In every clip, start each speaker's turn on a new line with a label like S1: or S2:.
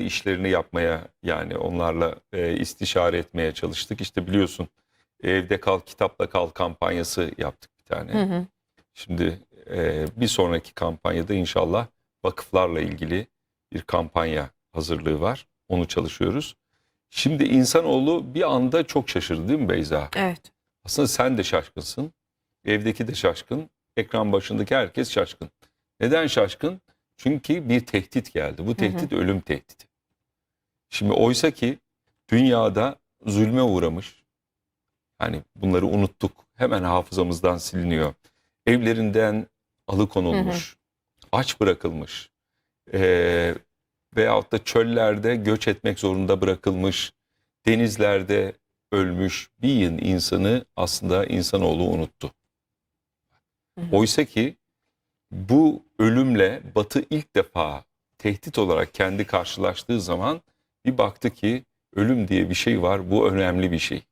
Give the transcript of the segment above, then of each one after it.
S1: işlerini yapmaya yani onlarla e, istişare etmeye çalıştık. İşte biliyorsun evde kal kitapla kal kampanyası yaptık bir tane.
S2: Hı hı.
S1: Şimdi e, bir sonraki kampanyada inşallah vakıflarla ilgili bir kampanya hazırlığı var. Onu çalışıyoruz. Şimdi insanoğlu bir anda çok şaşırdı değil mi Beyza?
S2: Evet.
S1: Aslında sen de şaşkınsın. Evdeki de şaşkın. Ekran başındaki herkes şaşkın. Neden şaşkın? Çünkü bir tehdit geldi. Bu tehdit ölüm tehdidi. Şimdi oysa ki dünyada zulme uğramış. Yani bunları unuttuk. Hemen hafızamızdan siliniyor. Evlerinden alıkonulmuş. Aç bırakılmış. Ee, veyahut da çöllerde göç etmek zorunda bırakılmış. Denizlerde ölmüş bir yığın insanı aslında insanoğlu unuttu.
S2: Hı hı.
S1: Oysa ki bu ölümle Batı ilk defa tehdit olarak kendi karşılaştığı zaman bir baktı ki ölüm diye bir şey var, bu önemli bir şey.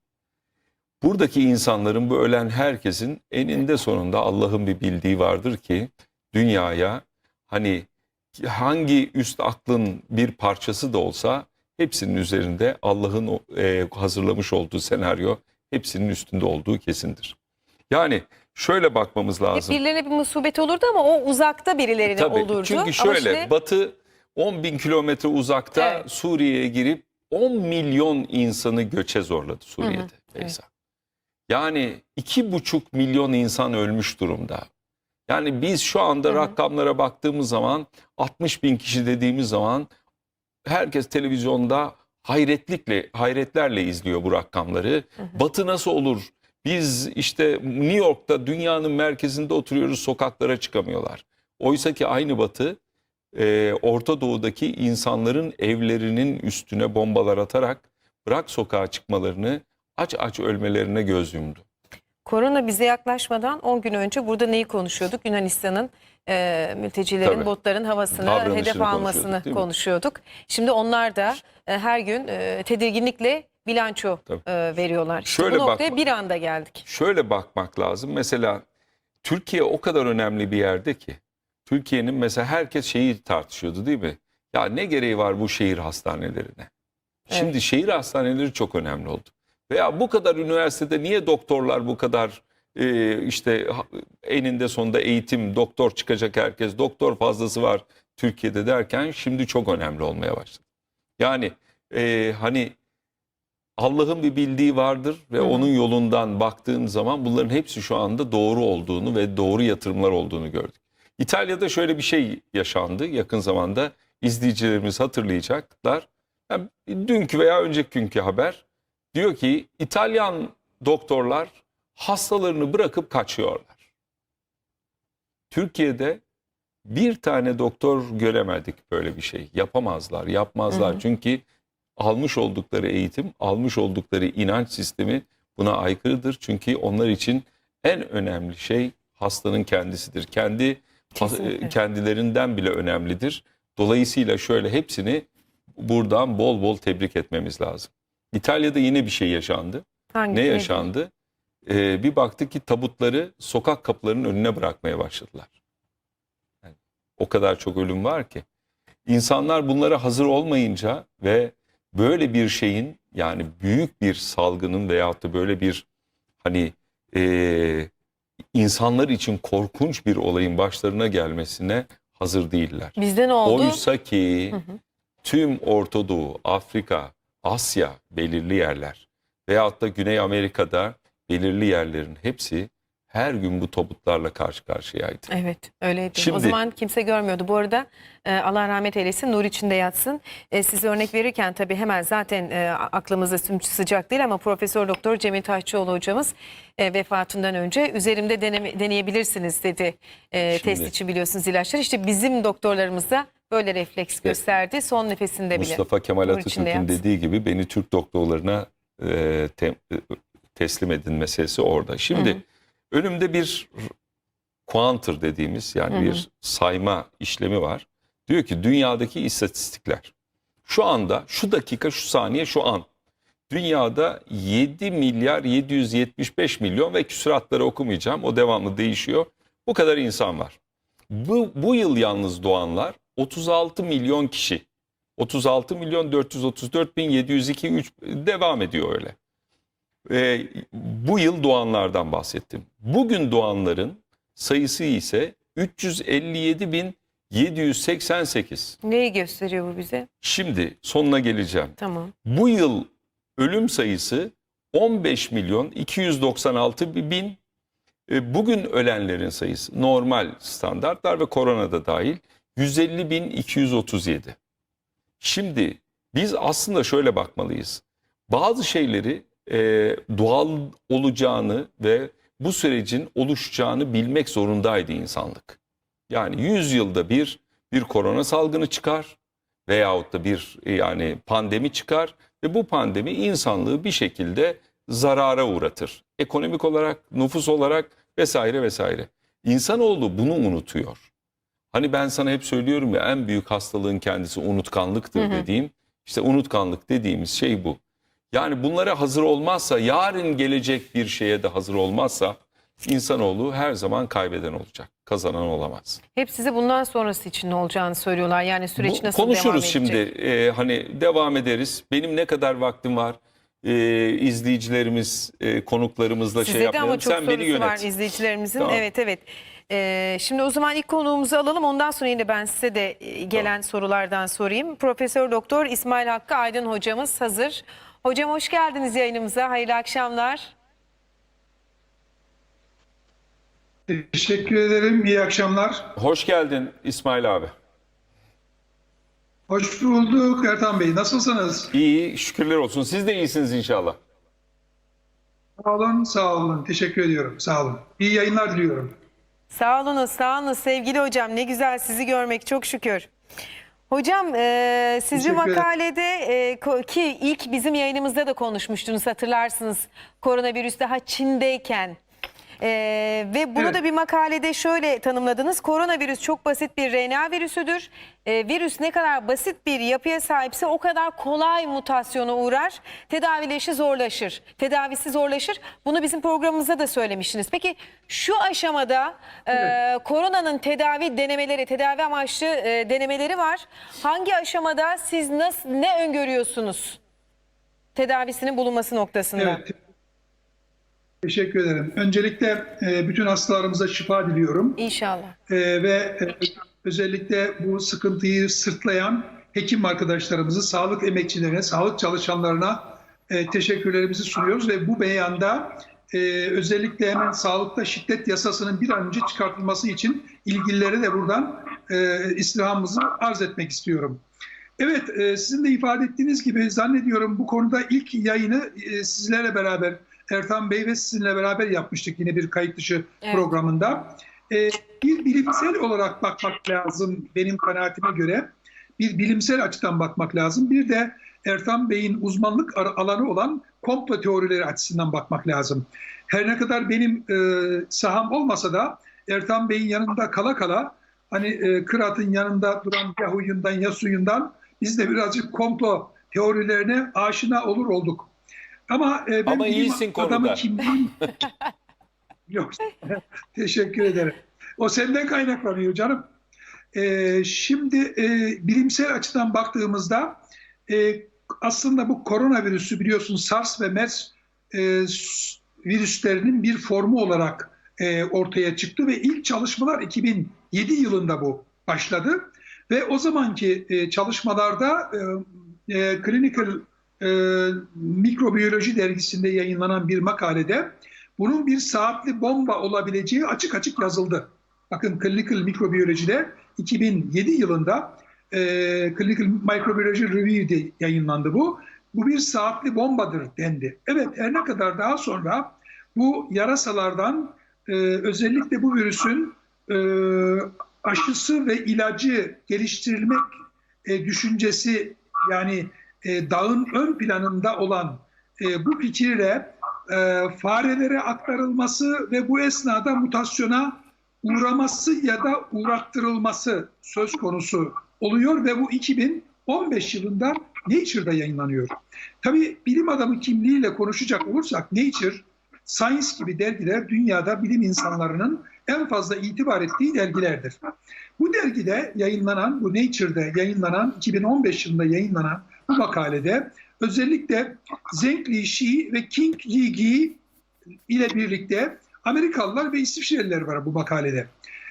S1: Buradaki insanların, bu ölen herkesin eninde sonunda Allah'ın bir bildiği vardır ki dünyaya hani hangi üst aklın bir parçası da olsa hepsinin üzerinde Allah'ın e, hazırlamış olduğu senaryo hepsinin üstünde olduğu kesindir. Yani şöyle bakmamız
S2: Hep
S1: lazım.
S2: birilerine bir musibet olurdu ama o uzakta birilerine
S1: Tabii,
S2: olurdu.
S1: Çünkü şöyle
S2: şimdi-
S1: Batı 10 bin kilometre uzakta
S2: Evet.
S1: Suriye'ye girip 10 milyon insanı göçe zorladı Suriye'de.
S2: evet.
S1: Beyza. Yani iki buçuk milyon insan ölmüş durumda. Yani biz şu anda
S2: Hı hı.
S1: rakamlara baktığımız zaman 60 bin kişi dediğimiz zaman herkes televizyonda hayretlikle hayretlerle izliyor bu rakamları.
S2: Hı hı.
S1: Batı nasıl olur? Biz işte New York'ta dünyanın merkezinde oturuyoruz sokaklara çıkamıyorlar. Oysa ki aynı Batı e, Orta Doğu'daki insanların evlerinin üstüne bombalar atarak bırak sokağa çıkmalarını aç aç ölmelerine göz yumdu.
S2: Korona bize yaklaşmadan 10 gün önce burada neyi konuşuyorduk? Yunanistan'ın e, mültecilerin
S1: Tabii.
S2: botların havasını
S1: Davranışını
S2: hedef almasını
S1: konuşuyorduk,
S2: konuşuyorduk. Şimdi onlar da e, her gün e, tedirginlikle bilanço
S1: Tabii.
S2: e, veriyorlar. İşte
S1: Şöyle
S2: bu noktaya
S1: bakma-
S2: bir anda geldik.
S1: Şöyle bakmak lazım. Mesela Türkiye o kadar önemli bir yerde ki. Türkiye'nin mesela herkes şeyi tartışıyordu değil mi? Ya ne gereği var bu şehir hastanelerine? Şimdi şehir hastaneleri çok önemli oldu. Veya bu kadar üniversitede niye doktorlar bu kadar e, işte eninde sonunda eğitim, doktor çıkacak herkes, doktor fazlası var Türkiye'de derken şimdi çok önemli olmaya başladı. Yani e, hani Allah'ın bir bildiği vardır ve
S2: Hı
S1: onun yolundan baktığın zaman bunların hepsi şu anda doğru olduğunu ve doğru yatırımlar olduğunu gördük. İtalya'da şöyle bir şey yaşandı yakın zamanda izleyicilerimiz hatırlayacaklar. Yani dünkü veya önceki günkü haber diyor ki İtalyan doktorlar hastalarını bırakıp kaçıyorlar. Türkiye'de bir tane doktor göremedik böyle bir şey. Yapamazlar, yapmazlar.
S2: Hı hı.
S1: Çünkü almış oldukları eğitim, almış oldukları inanç sistemi buna aykırıdır. Çünkü onlar için en önemli şey hastanın kendisidir. Kendi
S2: Kesinlikle.
S1: kendilerinden bile önemlidir. Dolayısıyla şöyle hepsini buradan bol bol tebrik etmemiz lazım. İtalya'da yine bir şey yaşandı.
S2: Hangi,
S1: Ne
S2: nedir?
S1: yaşandı? Ee, bir baktık ki tabutları sokak kapılarının önüne bırakmaya başladılar. Yani o kadar çok ölüm var ki. İnsanlar bunlara hazır olmayınca ve böyle bir şeyin yani büyük bir salgının veyahut da böyle bir hani e, insanlar için korkunç bir olayın başlarına gelmesine hazır değiller.
S2: Bizde ne oldu?
S1: Oysa ki
S2: Hı hı.
S1: tüm Orta Doğu, Afrika, Asya belirli yerler veyahut da Güney Amerika'da belirli yerlerin hepsi her gün bu tabutlarla karşı karşıyaydı.
S2: Evet öyleydi. O
S1: Şimdi-
S2: zaman kimse görmüyordu. Bu arada e, Allah rahmet eylesin, nur içinde yatsın. E, size örnek verirken tabii hemen zaten e, aklımızda sıcak değil ama Profesör Doktor Cemil Taşçıoğlu hocamız vefatından önce üzerimde deneme, deneyebilirsiniz dedi.
S1: Şimdi-
S2: test için biliyorsunuz ilaçlar. İşte bizim doktorlarımız da böyle refleks gösterdi. Son nefesinde bile.
S1: Mustafa Kemal Atatürk'ün dediği gibi beni Türk doktorlarına e, te- teslim edin meselesi orada. Şimdi
S2: Hı hı.
S1: Önümde bir kuantır dediğimiz yani
S2: Hı hı.
S1: bir sayma işlemi var. Diyor ki dünyadaki istatistikler şu anda şu dakika şu saniye şu an dünyada 7 milyar 775 milyon ve küsuratları okumayacağım o devamlı değişiyor. Bu kadar insan var. Bu, bu yıl yalnız doğanlar 36 milyon kişi. 36 milyon 434 bin 702 3 devam ediyor öyle. Ee, bu yıl doğanlardan bahsettim. Bugün doğanların sayısı ise 357 bin 788.
S2: Neyi gösteriyor bu bize?
S1: Şimdi sonuna geleceğim.
S2: Tamam.
S1: Bu yıl ölüm sayısı 15 milyon 296 bin. E, Bugün ölenlerin sayısı normal standartlar ve korona da dahil 150 bin 237. Şimdi biz aslında şöyle bakmalıyız. Bazı şeyleri e, doğal olacağını ve bu sürecin oluşacağını bilmek zorundaydı insanlık. Yani 100 yılda bir bir korona salgını çıkar veyahut da bir yani pandemi çıkar ve bu pandemi insanlığı bir şekilde zarara uğratır. Ekonomik olarak, nüfus olarak vesaire vesaire. İnsanoğlu bunu unutuyor. Hani ben sana hep söylüyorum ya en büyük hastalığın kendisi unutkanlıktır
S2: Hı hı.
S1: dediğim. İşte unutkanlık dediğimiz şey bu. Yani bunlara hazır olmazsa, yarın gelecek bir şeye de hazır olmazsa insanoğlu her zaman kaybeden olacak. Kazanan olamaz.
S2: Hep size bundan sonrası için ne olacağını söylüyorlar. Yani süreç
S1: Bu-
S2: nasıl
S1: konuşuruz
S2: devam edecek?
S1: şimdi. Ee, hani devam ederiz. Benim ne kadar vaktim var? Ee, izleyicilerimiz, e, konuklarımızla şey
S2: Size de
S1: yapmayalım.
S2: ama çok
S1: Sen
S2: sorusu var izleyicilerimizin.
S1: Tamam.
S2: Evet evet. Ee, şimdi o zaman ilk konuğumuzu alalım. Ondan sonra yine ben size de e, gelen sorulardan sorayım. Profesör Doktor İsmail Hakkı Aydın hocamız hazır. Hocam hoş geldiniz yayınımıza. Hayırlı akşamlar.
S3: Teşekkür ederim. İyi akşamlar.
S1: Hoş geldin İsmail abi.
S3: Hoş bulduk Ertan Bey. Nasılsınız?
S1: İyi, şükürler olsun. Siz de iyisiniz inşallah.
S3: Sağ olun, sağ olun. Teşekkür ediyorum. Sağ olun. İyi yayınlar diliyorum.
S2: Sağ olunuz, sağ olunuz sevgili hocam. Ne güzel sizi görmek çok şükür. Hocam e, siz bir makalede e, ki ilk bizim yayınımızda da konuşmuştunuz hatırlarsınız. Koronavirüs daha Çin'deyken. E, ve bunu
S3: Evet.
S2: da bir makalede şöyle tanımladınız. Koronavirüs çok basit bir RNA virüsüdür. E, virüs ne kadar basit bir yapıya sahipse o kadar kolay mutasyona uğrar. Tedavileşi zorlaşır. Tedavisi zorlaşır. Bunu bizim programımızda da söylemiştiniz. Peki şu aşamada e, koronanın tedavi denemeleri, tedavi amaçlı e, denemeleri var. Hangi aşamada siz nasıl ne öngörüyorsunuz? Tedavisinin bulunması noktasında.
S3: Evet. Teşekkür ederim. Öncelikle e, bütün hastalarımıza şifa diliyorum.
S2: İnşallah.
S3: E, ve e, özellikle bu sıkıntıyı sırtlayan hekim arkadaşlarımızı, sağlık emekçilerine, sağlık çalışanlarına teşekkürlerimizi sunuyoruz ve bu beyanda özellikle hemen sağlıkta şiddet yasasının bir an önce çıkartılması için ilgililere de buradan istirhamımızı arz etmek istiyorum. Evet, sizin de ifade ettiğiniz gibi zannediyorum bu konuda ilk yayını sizlerle beraber Ertan Bey ve sizinle beraber yapmıştık yine bir kayıt dışı
S2: Evet.
S3: programında. E, bir bilimsel olarak bakmak lazım benim kanaatime göre. Bir bilimsel açıdan bakmak lazım. Bir de Ertan Bey'in uzmanlık alanı olan komplo teorileri açısından bakmak lazım. Her ne kadar benim e, saham olmasa da Ertan Bey'in yanında kala kala hani e, Kırat'ın yanında duran ya huyundan ya suyundan biz de birazcık komplo teorilerine aşina olur olduk. Ama, e, ben
S1: Ama iyisin konuda.
S3: adamı kimliğim... Yok, teşekkür ederim. O senden kaynaklanıyor canım. E, şimdi e, bilimsel açıdan baktığımızda e, aslında bu koronavirüsü biliyorsun SARS ve MERS e, virüslerinin bir formu olarak e, ortaya çıktı ve ilk çalışmalar 2007 yılında bu başladı ve o zamanki e, çalışmalarda e, e, Clinical e, Mikrobiyoloji dergisinde yayınlanan bir makalede bunun bir saatli bomba olabileceği açık açık yazıldı. Bakın Clinical Mikrobiyoloji'de 2007 yılında e, Clinical Microbiology Review'de yayınlandı bu. Bu bir saatli bombadır dendi. Evet her ne kadar daha sonra bu yarasalardan e, özellikle bu virüsün e, aşısı ve ilacı geliştirilmek e, düşüncesi yani e, dağın ön planında olan e, bu fikirle e, farelere aktarılması ve bu esnada mutasyona uğraması ya da uğrattırılması söz konusu oluyor ve bu 2015 yılında Nature'da yayınlanıyor. Tabii bilim adamı kimliğiyle konuşacak olursak Nature, Science gibi dergiler dünyada bilim insanlarının en fazla itibar ettiği dergilerdir. Bu dergide yayınlanan, bu Nature'da yayınlanan, 2015 yılında yayınlanan makalede özellikle Zheng Lishi ve King Yigi ile birlikte Amerikalılar ve İsviçreliler var bu makalede.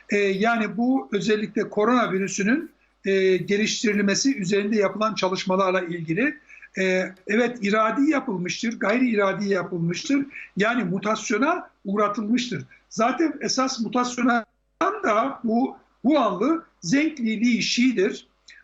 S3: Ee, yani bu özellikle koronavirüsünün e, geliştirilmesi üzerinde yapılan çalışmalarla ilgili e, evet iradi yapılmıştır, gayri iradi yapılmıştır. Yani mutasyona uğratılmıştır. Zaten esas mutasyona da bu Wuhanlı Zheng Li.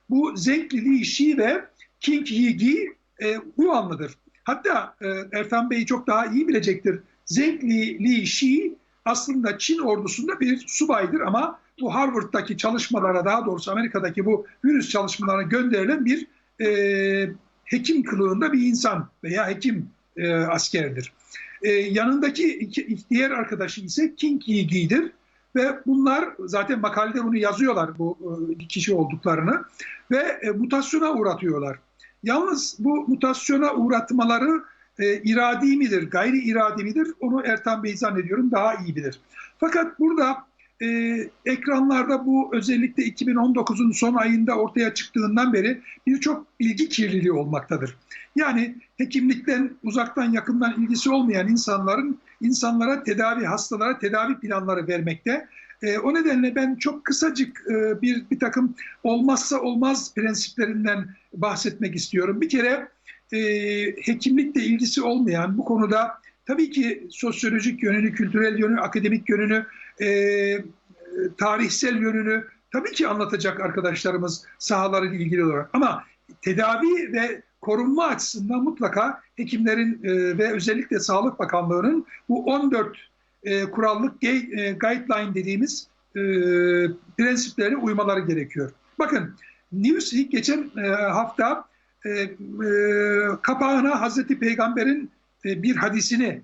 S3: Bu Zheng Li ve King Yigi e, Wuhanlıdır. Hatta e, Ertan Bey çok daha iyi bilecektir. Zheng Li, Li Shi aslında Çin ordusunda bir subaydır ama bu Harvard'daki çalışmalara daha doğrusu Amerika'daki bu virüs çalışmalarına gönderilen bir e, hekim kılığında bir insan veya hekim e, askerdir. E, yanındaki iki, diğer arkadaşı ise King Yigi'dir ve bunlar zaten makalede bunu yazıyorlar bu e, kişi olduklarını ve e, mutasyona uğratıyorlar. Yalnız bu mutasyona uğratmaları e, iradi midir, gayri iradi midir onu Ertan Bey zannediyorum daha iyi bilir. Fakat burada e, ekranlarda bu özellikle 2019'un son ayında ortaya çıktığından beri birçok bilgi kirliliği olmaktadır. Yani hekimlikten uzaktan yakından ilgisi olmayan insanların insanlara tedavi, hastalara tedavi planları vermekte. E, o nedenle ben çok kısacık e, bir, bir takım olmazsa olmaz prensiplerinden bahsetmek istiyorum. Bir kere e, hekimlikle ilgisi olmayan bu konuda tabii ki sosyolojik yönünü, kültürel yönü, akademik yönünü, tarihsel yönünü tabii ki anlatacak arkadaşlarımız sahalarıyla ilgili olarak. Ama tedavi ve korunma açısından mutlaka hekimlerin e, ve özellikle Sağlık Bakanlığı'nın bu 14 e, kurallık e, guideline dediğimiz e, prensiplerine uymaları gerekiyor. Bakın Newsweek geçen hafta e, kapağına Hazreti Peygamber'in bir hadisini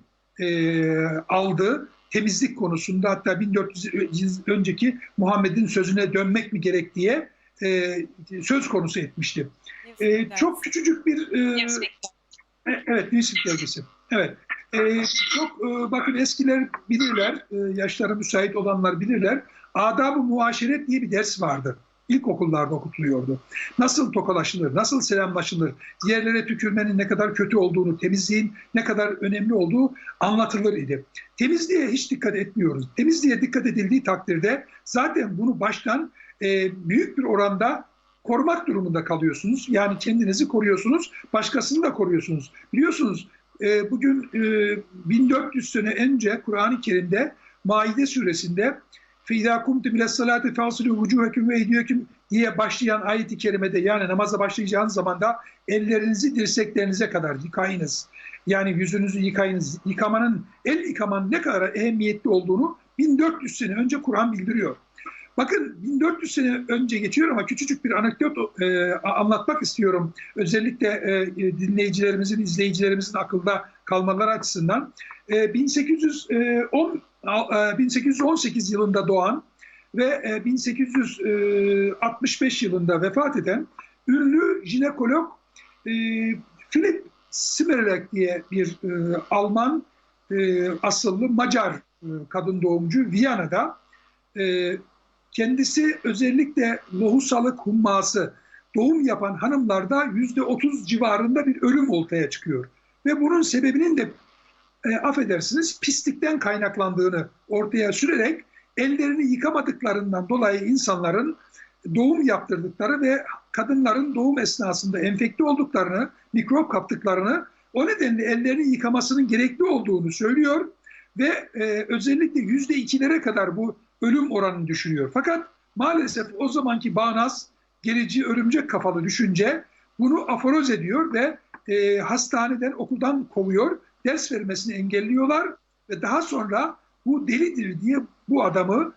S3: aldı. Temizlik konusunda hatta 1400 yıl önceki Muhammed'in sözüne dönmek mi gerek diye söz konusu etmişti. E, çok küçücük bir e, e, evet Newsweek dergisi. Evet. E, çok e, bakın eskiler bilirler, e, yaşları müsait olanlar bilirler. Adab-ı muaşeret diye bir ders vardı. İlkokullarda okutuluyordu. Nasıl tokalaşılır, nasıl selamlaşılır, yerlere tükürmenin ne kadar kötü olduğunu, temizliğin ne kadar önemli olduğu anlatılır idi. Temizliğe hiç dikkat etmiyoruz. Temizliğe dikkat edildiği takdirde zaten bunu baştan e, büyük bir oranda korumak durumunda kalıyorsunuz. Yani kendinizi koruyorsunuz, başkasını da koruyorsunuz. Biliyorsunuz e, bugün e, 1400 sene önce Kur'an-ı Kerim'de Maide suresinde فَاِذَا كُمْتُمْ اِلَى الصَّلَاةِ فَاصِلُوا وُجُوهَكُمْ وَاَيْدِيَكُمْ diye başlayan ayet-i kerimede yani namaza başlayacağınız zaman da ellerinizi dirseklerinize kadar yıkayınız. Yani yüzünüzü yıkayınız. Yıkamanın, el yıkamanın ne kadar ehemmiyetli olduğunu 1400 sene önce Kur'an bildiriyor. Bakın 1400 sene önce geçiyor ama küçücük bir anekdot e, anlatmak istiyorum. Özellikle e, dinleyicilerimizin, izleyicilerimizin akılda kalmaları açısından. E, 1810 1818 yılında doğan ve 1865 yılında vefat eden ünlü jinekolog Philip Simerlek diye bir Alman asıllı Macar kadın doğumcu Viyana'da kendisi özellikle lohusalık humması doğum yapan hanımlarda yüzde otuz civarında bir ölüm ortaya çıkıyor. Ve bunun sebebinin de e, affedersiniz pislikten kaynaklandığını ortaya sürerek ellerini yıkamadıklarından dolayı insanların doğum yaptırdıkları ve kadınların doğum esnasında enfekte olduklarını, mikrop kaptıklarını o nedenle ellerini yıkamasının gerekli olduğunu söylüyor ve e, özellikle yüzde ikilere kadar bu ölüm oranını düşürüyor. Fakat maalesef o zamanki bağnaz, gerici, örümcek kafalı düşünce bunu aforoz ediyor ve e, hastaneden, okuldan kovuyor ders vermesini engelliyorlar ve daha sonra bu delidir diye bu adamı